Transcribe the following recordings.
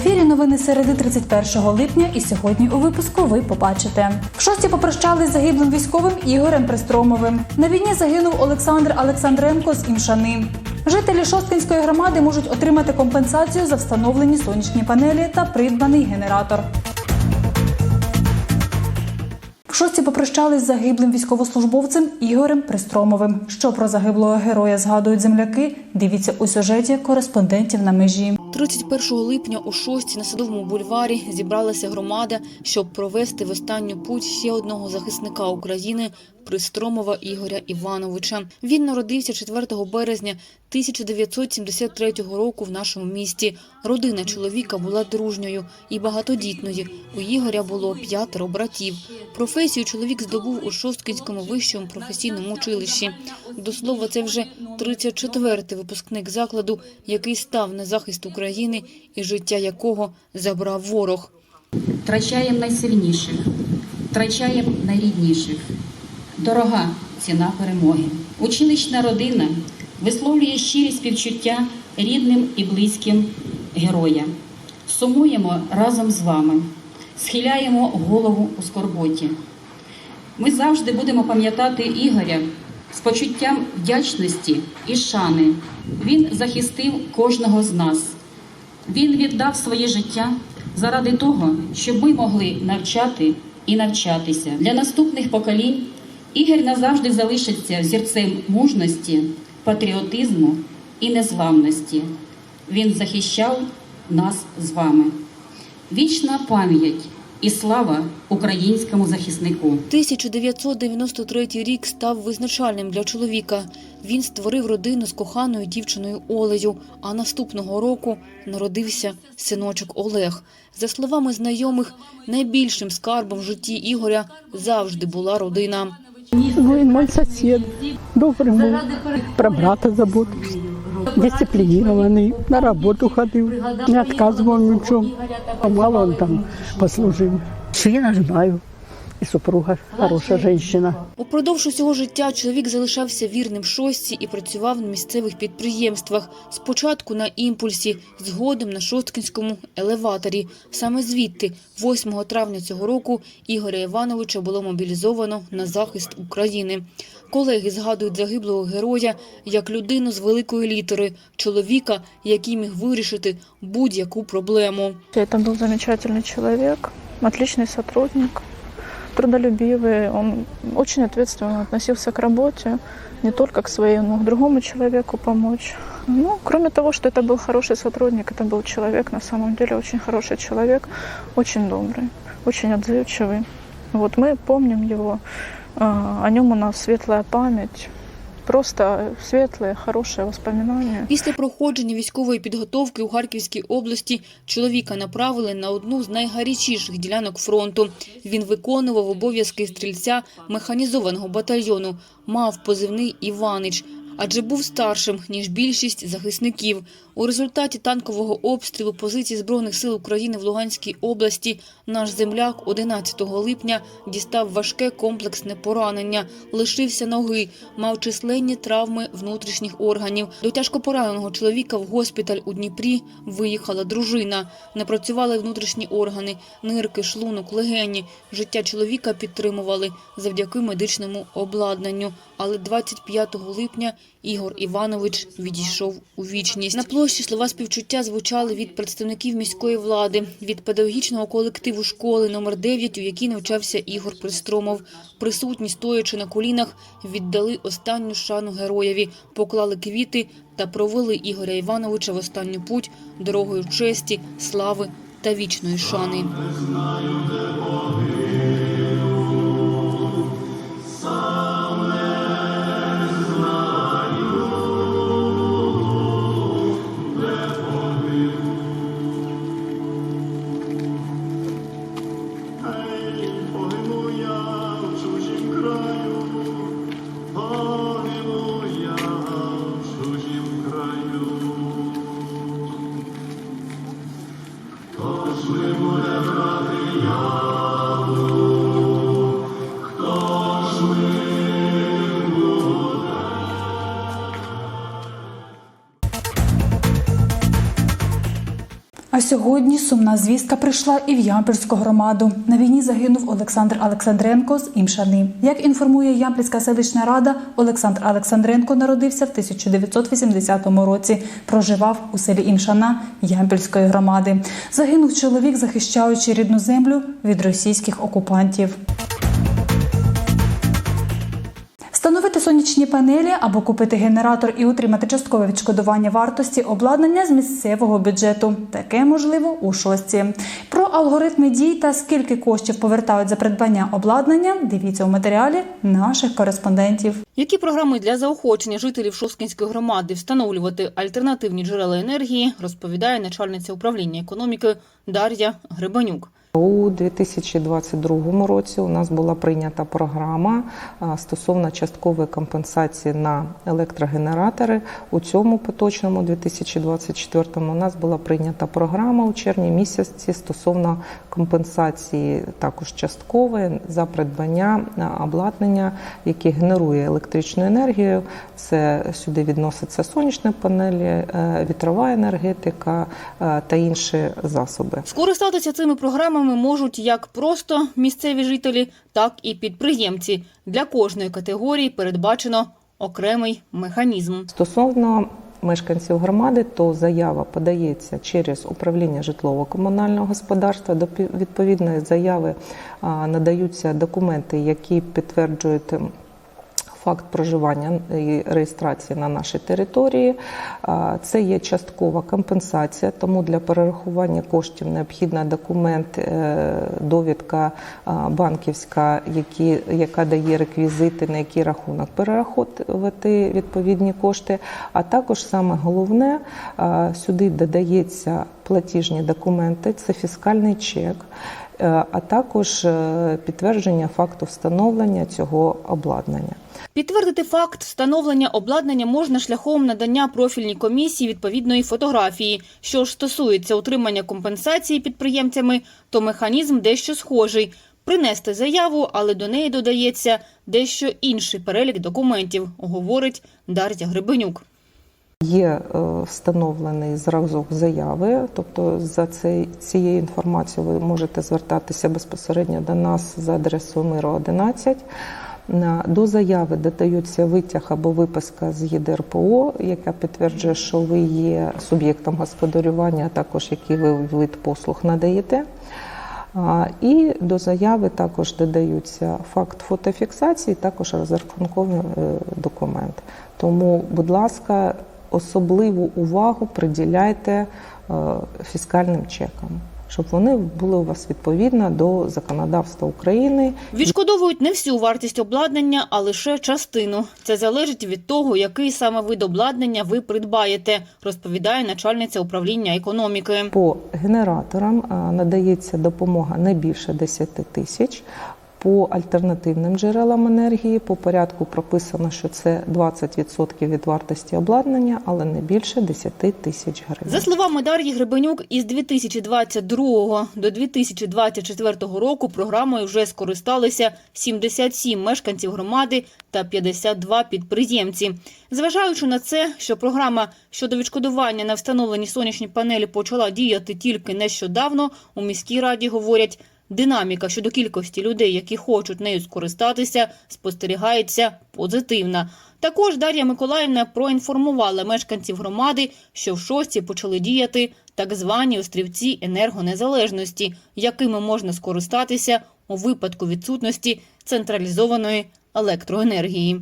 ефірі новини середи 31 липня, і сьогодні у випуску ви побачите. В шості попрощались з загиблим військовим Ігорем Пристромовим. На війні загинув Олександр Олександренко з Імшани. Жителі Шосткинської громади можуть отримати компенсацію за встановлені сонячні панелі та придбаний генератор. В шості попрощались з загиблим військовослужбовцем Ігорем Пристромовим. Що про загиблого героя згадують земляки? Дивіться у сюжеті кореспондентів на межі. 31 липня у шості на садовому бульварі зібралася громада, щоб провести в останню путь ще одного захисника України Пристромова Ігоря Івановича. Він народився 4 березня 1973 року в нашому місті. Родина чоловіка була дружньою і багатодітною. У Ігоря було п'ятеро братів. Професію чоловік здобув у Шосткінському вищому професійному училищі. До слова, це вже 34-й випускник закладу, який став на захист України і життя якого забрав ворог. Втрачаємо найсильніших, втрачаємо найрідніших. Дорога ціна перемоги. Училищна родина висловлює щирі співчуття рідним і близьким героям. Сумуємо разом з вами, схиляємо голову у скорботі. Ми завжди будемо пам'ятати Ігоря з почуттям вдячності і шани. Він захистив кожного з нас. Він віддав своє життя заради того, щоб ми могли навчати і навчатися. Для наступних поколінь Ігор назавжди залишиться зірцем мужності, патріотизму і незламності. Він захищав нас з вами. Вічна пам'ять і слава українському захиснику. 1993 рік став визначальним для чоловіка. Він створив родину з коханою дівчиною Олею, а наступного року народився синочок Олег. За словами знайомих, найбільшим скарбом в житті Ігоря завжди була родина. Ну, він мой сосед, добрий був, про брата заботився, дисциплінований, на роботу ходив, не відказував нічого. Мало він там послужив. Сина знаю, і супруга хороша жінка. Упродовж усього життя чоловік залишався вірним шостці і працював на місцевих підприємствах. Спочатку на імпульсі, згодом на Шосткинському елеваторі. Саме звідти, 8 травня цього року, Ігоря Івановича було мобілізовано на захист України. Колеги згадують загиблого героя як людину з великої літери, чоловіка, який міг вирішити будь-яку проблему. Это был замечательный человек, отличный сотрудник, трудолюбивый. Он очень ответственно относился к работе, не только к своей, но и к другому человеку помочь. Ну, кроме того, что это был хороший сотрудник, это был человек, на самом деле очень хороший человек, очень добрый, очень отзывчивый. Вот мы помним его, а, о нем у нас светлая память, просто світле, хороше воспоминання. Після проходження військової підготовки у Харківській області чоловіка направили на одну з найгарячіших ділянок фронту. Він виконував обов'язки стрільця механізованого батальйону, мав позивний Іванич, адже був старшим, ніж більшість захисників. У результаті танкового обстрілу позицій Збройних сил України в Луганській області наш земляк 11 липня дістав важке комплексне поранення, лишився ноги, мав численні травми внутрішніх органів. До тяжко пораненого чоловіка в госпіталь у Дніпрі виїхала дружина. Не працювали внутрішні органи, нирки, шлунок, легені. Життя чоловіка підтримували завдяки медичному обладнанню. Але 25 липня Ігор Іванович відійшов у вічність. На площі слова співчуття звучали від представників міської влади, від педагогічного колективу школи номер 9, у якій навчався Ігор Пристромов. Присутні, стоячи на колінах, віддали останню шану героєві, поклали квіти та провели Ігоря Івановича в останню путь дорогою честі, слави та вічної шани. Сьогодні сумна звістка прийшла і в Ямпільську громаду. На війні загинув Олександр Олександренко з Імшани. Як інформує Ямпільська селищна рада, Олександр Олександренко народився в 1980 році. Проживав у селі Імшана Ямпільської громади. Загинув чоловік, захищаючи рідну землю від російських окупантів. Сонячні панелі або купити генератор і отримати часткове відшкодування вартості обладнання з місцевого бюджету. Таке можливо у шостці. Про алгоритми дій та скільки коштів повертають за придбання обладнання. Дивіться у матеріалі наших кореспондентів. Які програми для заохочення жителів Шосткінської громади встановлювати альтернативні джерела енергії, розповідає начальниця управління економіки Дар'я Гребанюк. У 2022 році у нас була прийнята програма стосовно часткової компенсації на електрогенератори. У цьому поточному 2024 у нас була прийнята програма у червні місяці стосовно компенсації також часткової за придбання обладнання, яке генерує електричну енергію. Це сюди відносяться сонячні панелі, е, вітрова енергетика е, та інші засоби. Скористатися цими програмами можуть як просто місцеві жителі, так і підприємці. Для кожної категорії передбачено окремий механізм. Стосовно мешканців громади, то заява подається через управління житлово-комунального господарства. До відповідної заяви надаються документи, які підтверджують. Факт проживання і реєстрації на нашій території це є часткова компенсація, тому для перерахування коштів необхідний документ, е, довідка банківська, які, яка дає реквізити, на який рахунок перераховувати відповідні кошти. А також саме головне сюди додається платіжні документи, це фіскальний чек. е, А також е, підтвердження факту встановлення цього обладнання. Підтвердити факт встановлення обладнання можна шляхом надання профільній комісії відповідної фотографії. Що ж стосується утримання компенсації підприємцями, то механізм дещо схожий. Принести заяву, але до неї додається дещо інший перелік документів, говорить Дар'я Гребенюк. Є е, встановлений зразок заяви, тобто за цією інформацією ви можете звертатися безпосередньо до нас за адресою Миру 11. До заяви додаються витяг або виписка з ЄДРПО, яка підтверджує, що ви є суб'єктом господарювання, а також який ви вид послуг надаєте. І до заяви також додаються факт фотофіксації, також розрахунковий е, документ. Тому, будь ласка, особливу увагу приділяйте е, фіскальним чекам, щоб вони були у вас відповідно до законодавства України Відшкодовують не всю вартість обладнання, а лише частину. Це залежить від того, який саме вид обладнання ви придбаєте, розповідає начальниця управління економіки. По генераторам надається допомога не більше 10 тисяч. По альтернативним джерелам енергії по порядку прописано, що це 20% від вартості обладнання, але не більше 10 тисяч гривень. За словами Дар'ї Гребенюк, із 2022 до 2024 року програмою вже скористалися 77 мешканців громади та 52 підприємці. Зважаючи на це, що програма щодо відшкодування на встановлені сонячні панелі почала діяти тільки нещодавно, у міській раді говорять, динаміка щодо кількості людей, які хочуть нею скористатися, спостерігається позитивна. Також Дар'я Миколаївна проінформувала мешканців громади, що в шості почали діяти так звані острівці енергонезалежності, якими можна скористатися у випадку відсутності централізованої електроенергії.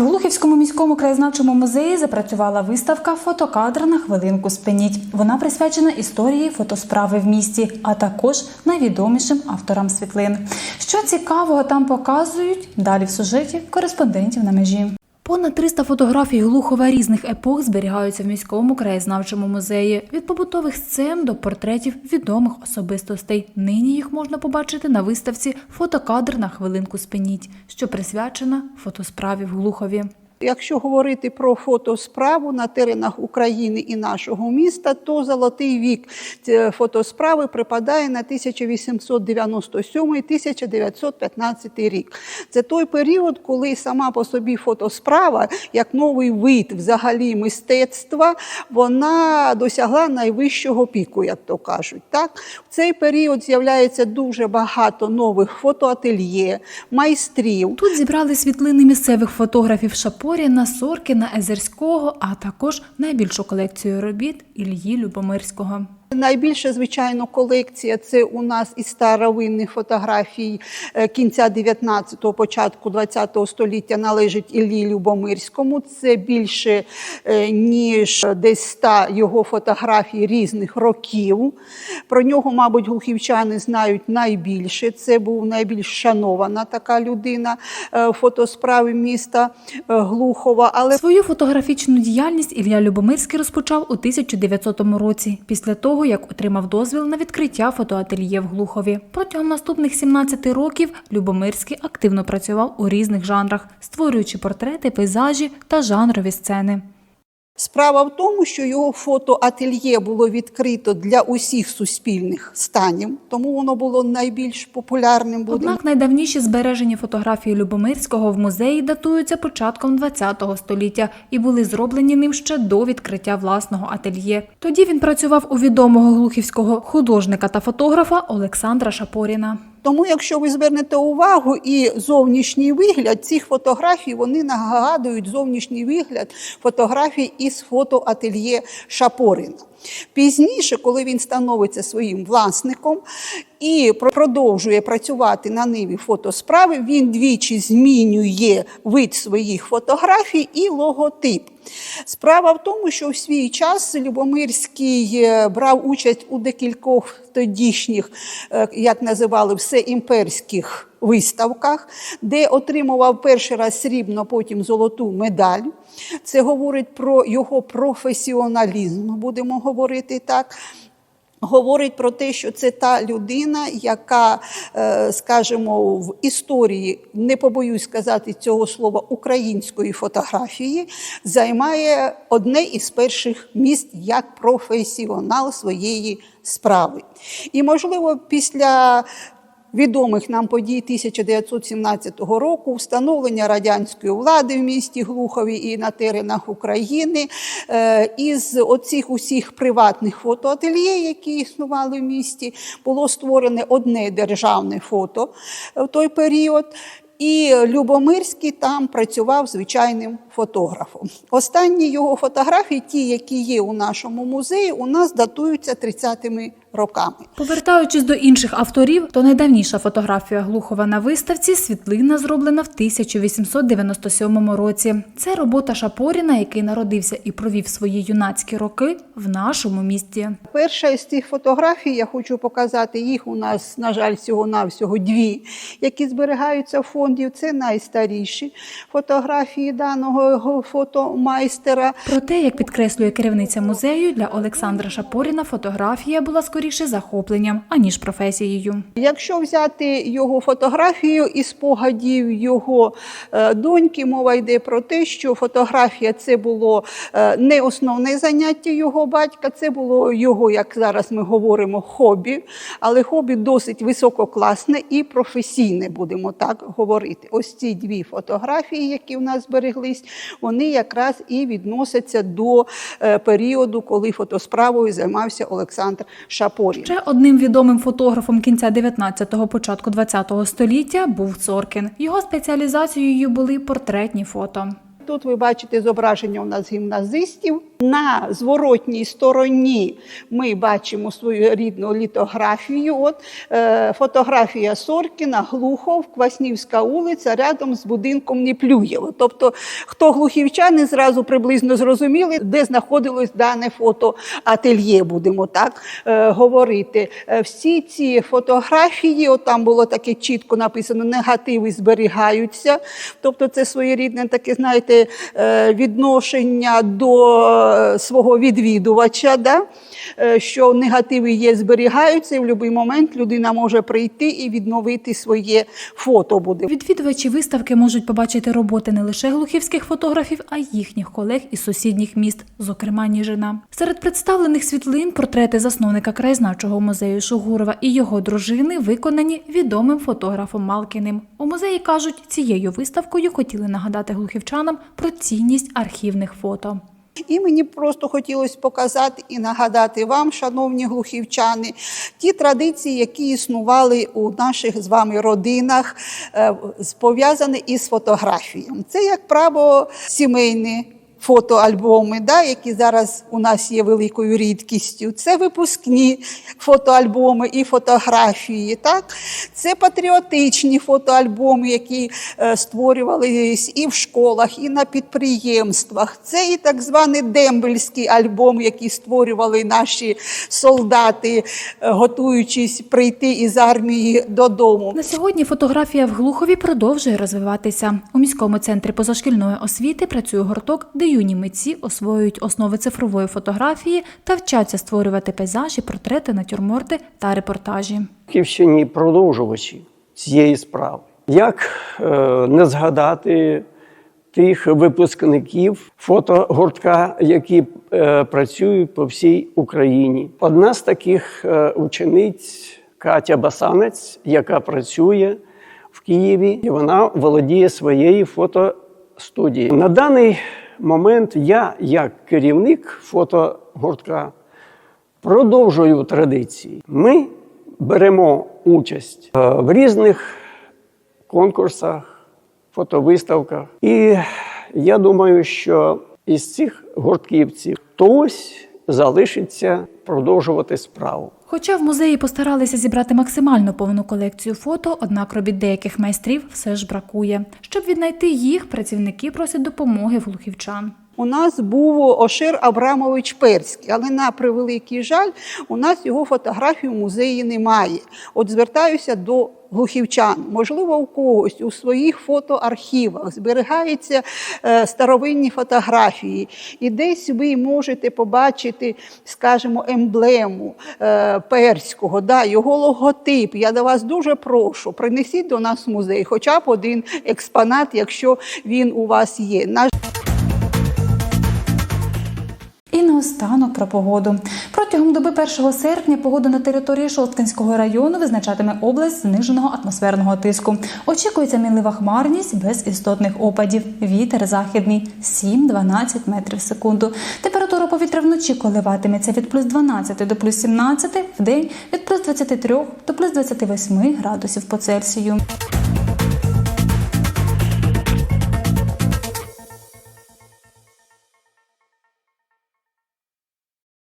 В Глухівському міському краєзнавчому музеї запрацювала виставка Фотокадр на хвилинку спиніть. Вона присвячена історії фотосправи в місті, а також найвідомішим авторам світлин. Що цікавого там показують далі в сюжеті кореспондентів на межі. Понад 300 фотографій Глухова різних епох зберігаються в міському краєзнавчому музеї від побутових сцен до портретів відомих особистостей. Нині їх можна побачити на виставці Фотокадр на хвилинку спиніть, що присвячена фотосправі в Глухові. Якщо говорити про фотосправу на теренах України і нашого міста, то золотий вік фотосправи припадає на 1897-1915 рік. Це той період, коли сама по собі фотосправа, як новий вид взагалі мистецтва, вона досягла найвищого піку, як то кажуть. Так? В цей період з'являється дуже багато нових фотоательє, майстрів. Тут зібрали світлини місцевих фотографів Шапоріна, Соркіна, Езерського, а також найбільшу колекцію робіт Ільї Любомирського. Найбільша, звичайно, колекція це у нас із старовинних фотографій е, кінця 19-го, початку 20-го століття належить Іллі Любомирському. Це більше е, ніж десь 100 його фотографій різних років. Про нього, мабуть, глухівчани знають найбільше. Це був найбільш шанована така людина е, фотосправи міста Глухова. Але Свою фотографічну діяльність Ілля Любомирський розпочав у 1900 році, після того, як отримав дозвіл на відкриття фотоательє в Глухові. Протягом наступних 17 років Любомирський активно працював у різних жанрах, створюючи портрети, пейзажі та жанрові сцени. Справа в тому, що його фотоательє було відкрито для усіх суспільних станів, тому воно було найбільш популярним. будемо Однак найдавніші збережені фотографії Любомирського в музеї датуються початком ХХ століття і були зроблені ним ще до відкриття власного ательє. Тоді він працював у відомого глухівського художника та фотографа Олександра Шапоріна. Тому, якщо ви звернете увагу і зовнішній вигляд цих фотографій, вони нагадують зовнішній вигляд фотографій із фотоательє Шапорина. Пізніше, коли він становиться своїм власником і про- продовжує працювати на ниві фотосправи, він двічі змінює вид своїх фотографій і логотип. Справа в тому, що в свій час Любомирський е, брав участь у декількох тодішніх, е, як називали, всеімперських виставках, де отримував перший раз срібно, потім золоту медаль. Це говорить про його професіоналізм, будемо говорити так. Говорить про те, що це та людина, яка, е, скажімо, в історії, не побоюсь сказати цього слова, української фотографії, займає одне із перших місць як професіонал своєї справи. І, можливо, після відомих нам подій 1917 року, встановлення радянської влади в місті Глухові і на теренах України, е, із оцих усіх приватних фотоательє, які існували в місті, було створене одне державне фото в той період. І Любомирський там працював звичайним фотографом. Останні його фотографії, ті, які є у нашому музеї, у нас датуються 30-ми роками. Повертаючись до інших авторів, то найдавніша фотографія Глухова на виставці світлина зроблена в 1897 році. Це робота Шапоріна, який народився і провів свої юнацькі роки в нашому місті. Перша із цих фотографій, я хочу показати їх. У нас, на жаль, всього-навсього дві, які зберігаються в фонді. Це найстаріші фотографії даного фотомайстера. Проте, як підкреслює керівниця музею, для Олександра Шапоріна фотографія була скоріше захопленням, аніж професією. Якщо взяти його фотографію і спогадів його е, доньки, мова йде про те, що фотографія це було е, не основне заняття його батька, це було його, як зараз ми говоримо, хобі, але хобі досить висококласне і професійне, будемо так говорити. Ось ці дві фотографії, які в нас збереглись, вони якраз і відносяться до е, періоду, коли фотосправою займався Олександр Шапорін. Ще одним відомим фотографом кінця 19-го, початку 20-го століття був Цоркін. Його спеціалізацією були портретні фото. Тут ви бачите зображення у нас гімназистів. На зворотній стороні ми бачимо свою рідну літографію. От е, фотографія Соркіна, Глухов, Кваснівська вулиця, рядом з будинком Неплюєво. Тобто, хто глухівчани, зразу приблизно зрозуміли, де знаходилось дане фотоательє, будемо так е, говорити. Е, всі ці фотографії, от там було таке чітко написано, негативи зберігаються. Тобто, це своєрідне таке, знаєте, е, відношення до свого відвідувача, да? е, що негативи є, зберігаються, і в будь-який момент людина може прийти і відновити своє фото буде. Відвідувачі виставки можуть побачити роботи не лише глухівських фотографів, а й їхніх колег із сусідніх міст, зокрема Ніжина. Серед представлених світлин портрети засновника краєзнавчого музею Шугурова і його дружини виконані відомим фотографом Малкіним. У музеї кажуть, цією виставкою хотіли нагадати глухівчанам про цінність архівних фото. І мені просто хотілося показати і нагадати вам, шановні глухівчани, ті традиції, які існували у наших з вами родинах, е, пов'язані із фотографією. Це, як право, сімейні. Фотоальбоми, да, які зараз у нас є великою рідкістю, це випускні фотоальбоми і фотографії. Так? Це патріотичні фотоальбоми, які е, створювались і в школах, і на підприємствах. Це і так званий дембельський альбом, який створювали наші солдати, е, готуючись прийти із армії додому. На сьогодні фотографія в Глухові продовжує розвиватися. У міському центрі позашкільної освіти працює гурток, де юні митці освоюють основи цифрової фотографії та вчаться створювати пейзажі, портрети, натюрморти та репортажі. Київщині продовжувачі цієї справи. Як е, не згадати тих випускників фотогуртка, які е, працюють по всій Україні? Одна з таких е, учениць Катя Басанець, яка працює в Києві, і вона володіє своєю фотостудією. На даний момент я, як керівник фотогуртка, продовжую традиції. Ми беремо участь е, в різних конкурсах, фотовиставках. І я думаю, що із цих гуртківців хтось залишиться продовжувати справу. Хоча в музеї постаралися зібрати максимально повну колекцію фото, однак робіт деяких майстрів все ж бракує. Щоб віднайти їх, працівники просять допомоги глухівчан. У нас був Ошир Абрамович Перський, але на превеликий жаль, у нас його фотографій в музеї немає. От звертаюся до глухівчан. Можливо, у когось у своїх фотоархівах зберігаються е, старовинні фотографії, і десь ви можете побачити, скажімо, емблему е, перського, да, його логотип. Я до вас дуже прошу, принесіть до нас музей, хоча б один експонат, якщо він у вас є. І наостанок про погоду. Протягом доби 1 серпня погоду на території Шосткинського району визначатиме область зниженого атмосферного тиску. Очікується мінлива хмарність без істотних опадів. Вітер західний 7-12 метрів в секунду. Температура повітря вночі коливатиметься від плюс 12 до плюс 17, в день від плюс 23 до плюс 28 градусів по Цельсію.